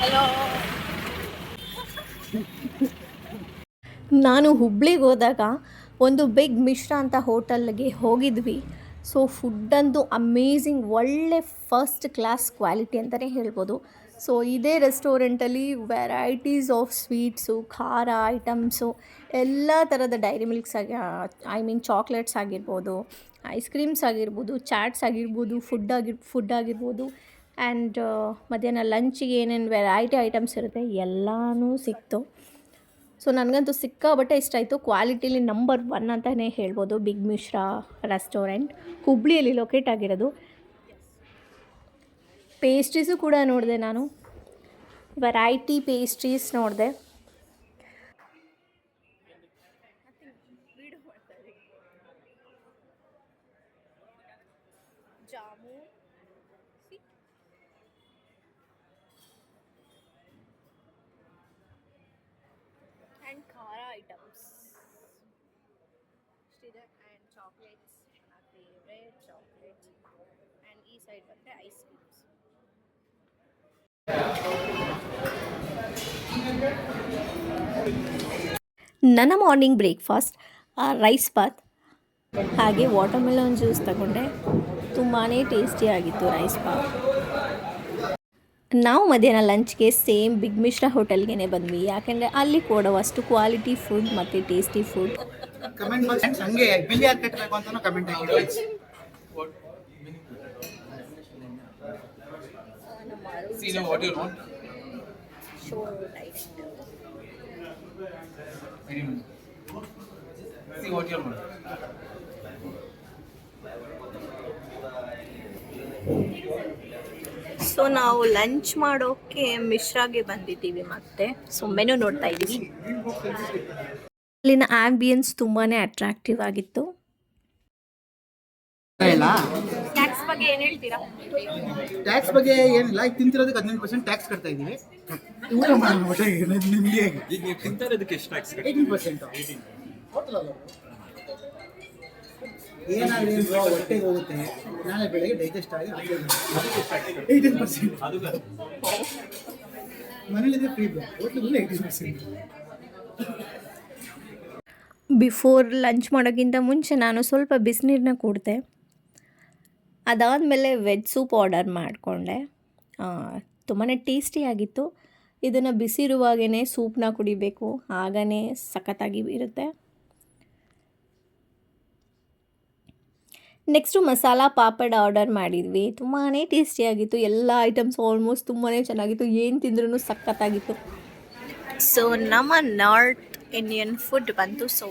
Hello ನಾನು ಹುಬ್ಳಿಗೆ ಹೋದಾಗ ಒಂದು ಬಿಗ್ ಮಿಶ್ರಾ ಅಂತ ಹೋಟೆಲ್ಗೆ ಹೋಗಿದ್ವಿ. ಸೊ ಫುಡ್ಡಂದು ಅಮೇಝಿಂಗ್ ಒಳ್ಳೆ ಫಸ್ಟ್ ಕ್ಲಾಸ್ ಕ್ವಾಲಿಟಿ ಅಂತಲೇ ಹೇಳ್ಬೋದು. ಸೊ ಇದೇ ರೆಸ್ಟೋರೆಂಟಲ್ಲಿ ವೆರೈಟೀಸ್ ಆಫ್ ಸ್ವೀಟ್ಸು ಖಾರ ಐಟಮ್ಸು ಎಲ್ಲ ಥರದ ಡೈರಿ ಮಿಲ್ಕ್ಸ್ ಆಗಿ ಐ ಮೀನ್ ಚಾಕ್ಲೇಟ್ಸ್ ಆಗಿರ್ಬೋದು ಐಸ್ ಕ್ರೀಮ್ಸ್ ಆಗಿರ್ಬೋದು ಚಾಟ್ಸ್ ಆಗಿರ್ಬೋದು ಫುಡ್ ಆಗಿರ್ ಫುಡ್ ಆಗಿರ್ಬೋದು. ಆ್ಯಂಡ್ ಮಧ್ಯಾಹ್ನ ಲಂಚಿಗೆ ಏನೇನು ವೆರೈಟಿ ಐಟಮ್ಸ್ ಇರುತ್ತೆ, ಎಲ್ಲನೂ ಸಿಕ್ತು. ಸೊ ನನಗಂತೂ ಸಿಕ್ಕಾಬಟ್ಟೆ ಇಷ್ಟ ಆಯಿತು. ಕ್ವಾಲಿಟಿಲಿ ನಂಬರ್ ಒನ್ ಅಂತಲೇ ಹೇಳ್ಬೋದು. ಬಿಗ್ ಮಿಶ್ರಾ ರೆಸ್ಟೋರೆಂಟ್ ಹುಬ್ಳಿಯಲ್ಲಿ ಲೊಕೇಟ್ ಆಗಿರೋದು. ಪೇಸ್ಟ್ರೀಸು ಕೂಡ ನೋಡಿದೆ ನಾನು. ವೆರೈಟಿ ಪೇಸ್ಟ್ರೀಸ್ ನೋಡಿದೆ. ಜಾಮೂನ್. ಇಷ್ಟಿದೆ ಆ್ಯಂಡ್ ಚಾಕ್ಲೇಟ್ಸ್ ನನ್ನ ಫೇವ್ರೇಟ್ ಚಾಕ್ಲೇಟ್ಸ್ ಆ್ಯಂಡ್ ಈ ಸೈಡ್ ಬಂದರೆ ಐಸ್ ಕ್ರೀಮ್ಸ್ ನನ್ನ ಮಾರ್ನಿಂಗ್ ಬ್ರೇಕ್ಫಾಸ್ಟ್ ರೈಸ್ ಬಾತ್ ಹಾಗೆ ವಾಟರ್ಮೆಲನ್ ಜ್ಯೂಸ್ ತಗೊಂಡೆ. ತುಂಬಾ ಟೇಸ್ಟಿಯಾಗಿತ್ತು ರೈಸ್ ಬಾತ್ ನಾವು ಮಧ್ಯಾಹ್ನ ಲಂಚ್ಗೆ ಸೇಮ್ ಬಿಗ್ ಮಿಶ್ರಾ ಹೋಟೆಲ್ಗೆ ಬಂದ್ವಿ. ಯಾಕೆಂದರೆ ಅಲ್ಲಿ ಕೊಡುವಷ್ಟು ಕ್ವಾಲಿಟಿ ಫುಡ್ ಮತ್ತು ಟೇಸ್ಟಿ ಫುಡ್ ಕಮೆಂಟ್ ಬಾಕ್ಸ್ ಹಂಗೆ ಬಿಲ್ ಯಾರು ಕಟ್ಟಬೇಕು ಅಂತಾನು ಕಮೆಂಟ್ ಹಾಕಿ See now what you want. Very much. See what you want. So ನಾವು ಲಂಚ್ ಮಾಡೋಕೆ ಮಿಶ್ರಾಗೆ ಬಂದಿದ್ದೀವಿ ಮತ್ತೆ ಸೊ ಮೆನು ನೋಡ್ತಾ ಇದ್ದೀವಿ ಅಲ್ಲಿನ ಆಂಬಿಯನ್ಸ್ ತುಂಬಾ ಅಟ್ರಾಕ್ಟಿವ್ ಆಗಿತ್ತು. ಟ್ಯಾಕ್ಸ್ ಬಗ್ಗೆ ಏನು ಹೇಳ್ತೀರಾ? ಟ್ಯಾಕ್ಸ್ ಬಗ್ಗೆ ಏನಿಲ್ಲ. ಈಗ ತಿಂತಿರೋದಕ್ಕೆ ಹದಿನೆಂಟು ಪರ್ಸೆಂಟ್ ಟ್ಯಾಕ್ಸ್ ಕಟ್ತಾ ಇದ್ದೀವಿ. ಊಟ ಮಾಡೋಣ ನಿಮಗೆ ಈಗ ನೀವು ತಿಂತಿರೋದಕ್ಕೆ ಎಷ್ಟು ಟ್ಯಾಕ್ಸ್ ಏಯ್ಟೀನ್ ಪರ್ಸೆಂಟ್ ಏನಾದ್ರೂ ಹೊಟ್ಟೆಗೆ ಹೋಗುತ್ತೆ. ನಾಳೆ ಬೆಳಗ್ಗೆ ಡೈಜೆಸ್ಟ್ ಆಗಿ ಏಯ್ಟೀನ್ ಪರ್ಸೆಂಟ್ ಮನೇಲಿದ್ರೆ ಫ್ರೀ ಹೋಟ್ಲಿಗೆ ಏಯ್ಟೀನ್ ಪರ್ಸೆಂಟ್ ಬಿಫೋರ್ ಲಂಚ್ ಮಾಡೋಕ್ಕಿಂತ ಮುಂಚೆ ನಾನು ಸ್ವಲ್ಪ ಬಿಸಿನೀರನ್ನ ಕುಡಿದೆ ಅದಾದಮೇಲೆ ವೆಜ್ ಸೂಪ್ ಆರ್ಡರ್ ಮಾಡಿಕೊಂಡೆ. ತುಂಬಾ ಟೇಸ್ಟಿಯಾಗಿತ್ತು ಇದನ್ನು ಬಿಸಿರುವಾಗೇ ಸೂಪ್ನ ಕುಡಿಬೇಕು. ಆಗನೇ ಸಖತ್ತಾಗಿ ಇರುತ್ತೆ. ನೆಕ್ಸ್ಟು ಮಸಾಲ ಪಾಪಡ್ ಆರ್ಡರ್ ಮಾಡಿದ್ವಿ. ತುಂಬಾ ಟೇಸ್ಟಿಯಾಗಿತ್ತು ಎಲ್ಲ ಐಟಮ್ಸ್ ಆಲ್ಮೋಸ್ಟ್ ತುಂಬಾ ಚೆನ್ನಾಗಿತ್ತು. ಏನು ತಿಂದ್ರೂ ಸಖತ್ತಾಗಿತ್ತು. ಸೊ ನಮ್ಮ ನಾರ್ತ್ ಇಂಡಿಯನ್ ಫುಡ್ ಬಂತು ಸೊ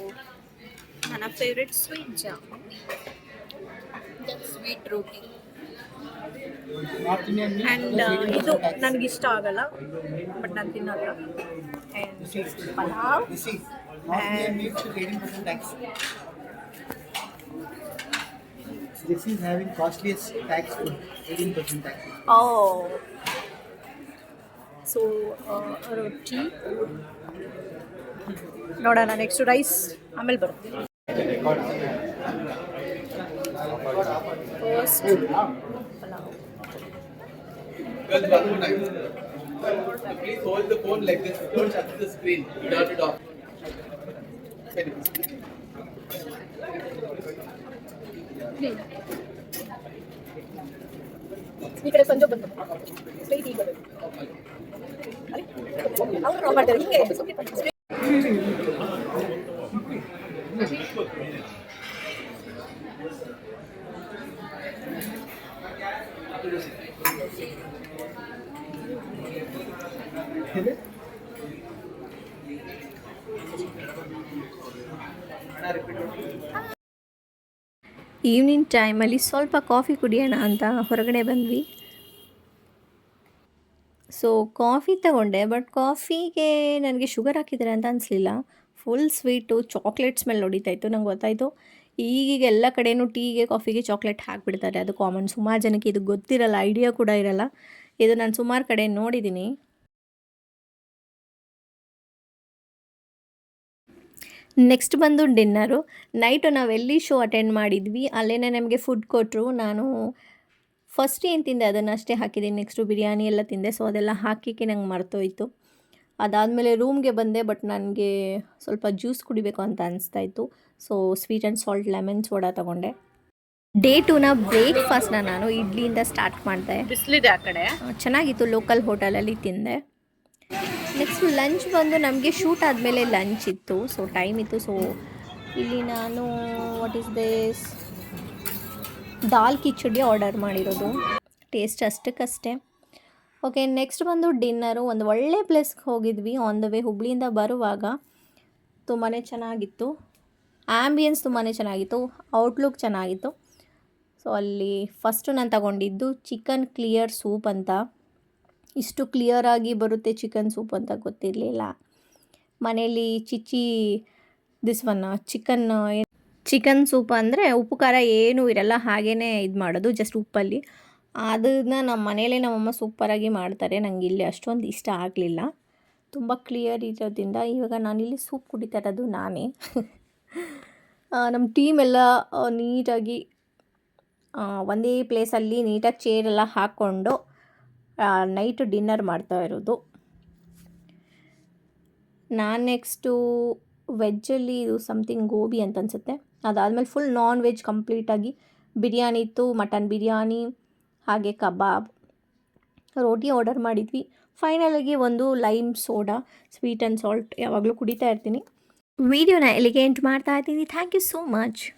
ನನ್ನ favourite sweet jamun sweet roti North Indian and ಇದು ನನಗಿಷ್ಟ ಆಗಲ್ಲ ಬಟ್ ನಾನು ತಿನ್ನಲ್ಲ. And pulao busy North Indian meats eighteen percent tax This is having costliest tax food, 18% tax. ಓ ಸೊ ರೊಟ್ಟಿ ನೋಡೋಣ ನೆಕ್ಸ್ಟ್ ರೈಸ್ ಆಮೇಲೆ ಬರುತ್ತೆ first pulao Well, one more time. Please hold the phone like this. Don't touch the screen. Turn it off. Very good. ಈ ಕಡೆ ಸಂಜೆ ಬಂತು straight ಈಗ ಅವ್ರು ಮಾಡ್ತಾರೆ ಹಿಂಗೆ ಈವ್ನಿಂಗ್ ಟೈಮಲ್ಲಿ ಸ್ವಲ್ಪ ಕಾಫಿ ಕುಡಿಯೋಣ ಅಂತ ಹೊರಗಡೆ ಬಂದ್ವಿ. ಸೊ ಕಾಫಿ ತಗೊಂಡೆ ಬಟ್ ಕಾಫಿಗೆ ನನಗೆ ಶುಗರ್ ಹಾಕಿದ್ದಾರೆ ಅಂತ ಅನಿಸ್ಲಿಲ್ಲ. ಫುಲ್ ಸ್ವೀಟು ಚಾಕ್ಲೇಟ್ ಸ್ಮೆಲ್ ಹೊಡಿತಾಯಿತ್ತು ನಂಗೆ ಗೊತ್ತಾಯಿತು. ಈಗೀಗ ಎಲ್ಲ ಕಡೆಯೂ ಟೀಗೆ, ಕಾಫಿಗೆ ಚಾಕ್ಲೇಟ್ ಹಾಕಿಬಿಡ್ತಾರೆ. ಅದು ಕಾಮನ್ ಸುಮಾರು ಜನಕ್ಕೆ ಇದು ಗೊತ್ತಿರಲ್ಲ ಐಡಿಯಾ ಕೂಡ ಇರಲ್ಲ. ಇದು ನಾನು ಸುಮಾರು ಕಡೆ ನೋಡಿದ್ದೀನಿ ನೆಕ್ಸ್ಟ್ ಬಂದು ಡಿನ್ನರು ನೈಟು ನಾವು ಎಲ್ಲಿ ಶೋ ಅಟೆಂಡ್ ಮಾಡಿದ್ವಿ ಅಲ್ಲೇ ನಮಗೆ ಫುಡ್ ಕೊಟ್ಟರು ನಾನು ಫಸ್ಟ್ ಏನು ತಿಂದೆ, ಅದನ್ನು ಅಷ್ಟೇ ಹಾಕಿದ್ದೀನಿ ನೆಕ್ಸ್ಟು ಬಿರಿಯಾನಿ ಎಲ್ಲ ತಿಂದೆ ಸೊ ಅದೆಲ್ಲ ಹಾಕಿಕ್ಕೆ ನಂಗೆ ಮರ್ತೋಯ್ತು. ಅದಾದಮೇಲೆ ರೂಮ್ಗೆ ಬಂದೆ ಬಟ್ ನನಗೆ ಸ್ವಲ್ಪ ಜ್ಯೂಸ್ ಕುಡಿಬೇಕು ಅಂತ ಅನಿಸ್ತಾ ಇತ್ತು so sweet and salt lemon soda ತೊಗೊಂಡೆ ಡೇ ಟೂನ ಬ್ರೇಕ್ಫಾಸ್ಟ್ನ ನಾನು ಇಡ್ಲಿಯಿಂದ ಸ್ಟಾರ್ಟ್ ಮಾಡಿದೆ. ಬಿಸಿಲಿದೆ ಆ ಕಡೆ. ಚೆನ್ನಾಗಿತ್ತು ಲೋಕಲ್ ಹೋಟೆಲಲ್ಲಿ ತಿಂದೆ. ನೆಕ್ಸ್ಟ್ ಲಂಚ್ ಬಂದು ನಮಗೆ ಶೂಟ್ ಆದಮೇಲೆ ಲಂಚ್ ಇತ್ತು. ಸೊ ಟೈಮ್ ಇತ್ತು. ಸೊ ಇಲ್ಲಿ ನಾನು what is this dal khichdi order ಮಾಡಿರೋದು. ಟೇಸ್ಟ್ ಅಷ್ಟಕ್ಕಷ್ಟೇ. ಓಕೆ ನೆಕ್ಸ್ಟ್ ಬಂದು ಡಿನ್ನರು ಒಂದು ಒಳ್ಳೆ ಪ್ಲೇಸ್ಗೆ ಹೋಗಿದ್ವಿ ಆನ್ ದ ವೇ ಹುಬ್ಳಿಯಿಂದ ಬರುವಾಗ. ತುಂಬಾ ಚೆನ್ನಾಗಿತ್ತು. ಆ್ಯಂಬಿಯನ್ಸ್ ತುಂಬಾ ಚೆನ್ನಾಗಿತ್ತು. ಔಟ್ಲುಕ್ ಚೆನ್ನಾಗಿತ್ತು. ಸೊ ಅಲ್ಲಿ ಫಸ್ಟು ನಾನು ತಗೊಂಡಿದ್ದು ಚಿಕನ್ ಕ್ಲಿಯರ್ ಸೂಪ್ ಅಂತ. ಇಷ್ಟು ಕ್ಲಿಯರಾಗಿ ಬರುತ್ತೆ ಚಿಕನ್ ಸೂಪ್ ಅಂತ ಗೊತ್ತಿರಲಿಲ್ಲ. ಮನೇಲಿ ಚಿಚ್ಚಿ this one chicken chicken soup ಅಂದರೆ ಉಪ್ಪು ಖಾರ ಏನೂ ಇರಲ್ಲ ಹಾಗೇ ಇದು ಮಾಡೋದು ಜಸ್ಟ್ ಉಪ್ಪಲ್ಲಿ. ಅದನ್ನು ನಮ್ಮ ಮನೇಲೇ ನಮ್ಮಮ್ಮ ಸೂಪರಾಗಿ ಮಾಡ್ತಾರೆ. ನನಗೆ ಇಲ್ಲಿ ಅಷ್ಟೊಂದು ಇಷ್ಟ ಆಗಲಿಲ್ಲ. ತುಂಬ ಕ್ಲಿಯರ್ ಇರೋದ್ರಿಂದ ಇವಾಗ ನಾನಿಲ್ಲಿ ಸೂಪ್ ಕುಡಿತಾ ಇರೋದು ನಾನೇ. ನಮ್ಮ ಟೀಮ್ ಎಲ್ಲ ನೀಟಾಗಿ ಒಂದೇ ಪ್ಲೇಸಲ್ಲಿ ನೀಟಾಗಿ ಚೇರೆಲ್ಲ ಹಾಕ್ಕೊಂಡು ನೈಟ್ ಡಿನ್ನರ್ ಮಾಡ್ತಾ ಇರೋದು. ನಾನು ನೆಕ್ಸ್ಟು ವೆಜ್ಜಲ್ಲಿ ಇದು ಸಮಥಿಂಗ್ ಗೋಬಿ ಅಂತ ಅನಿಸುತ್ತೆ. ಅದಾದಮೇಲೆ ಫುಲ್ ನಾನ್ ವೆಜ್ ಕಂಪ್ಲೀಟಾಗಿ ಬಿರಿಯಾನಿ ಇತ್ತು ಮಟನ್ ಬಿರಿಯಾನಿ ಹಾಗೆ ಕಬಾಬ್. ರೋಟಿ ಆರ್ಡರ್ ಮಾಡಿದ್ವಿ. ಫೈನಲಾಗಿ ಒಂದು lime soda sweet and salt ಯಾವಾಗಲೂ ಕುಡಿತಾ ಇರ್ತೀನಿ. ವಿಡಿಯೋನ ಎಲ್ಲಿಗೆ ಎಂಟು ಮಾಡ್ತಾ ಇದ್ದೀನಿ? Thank you so much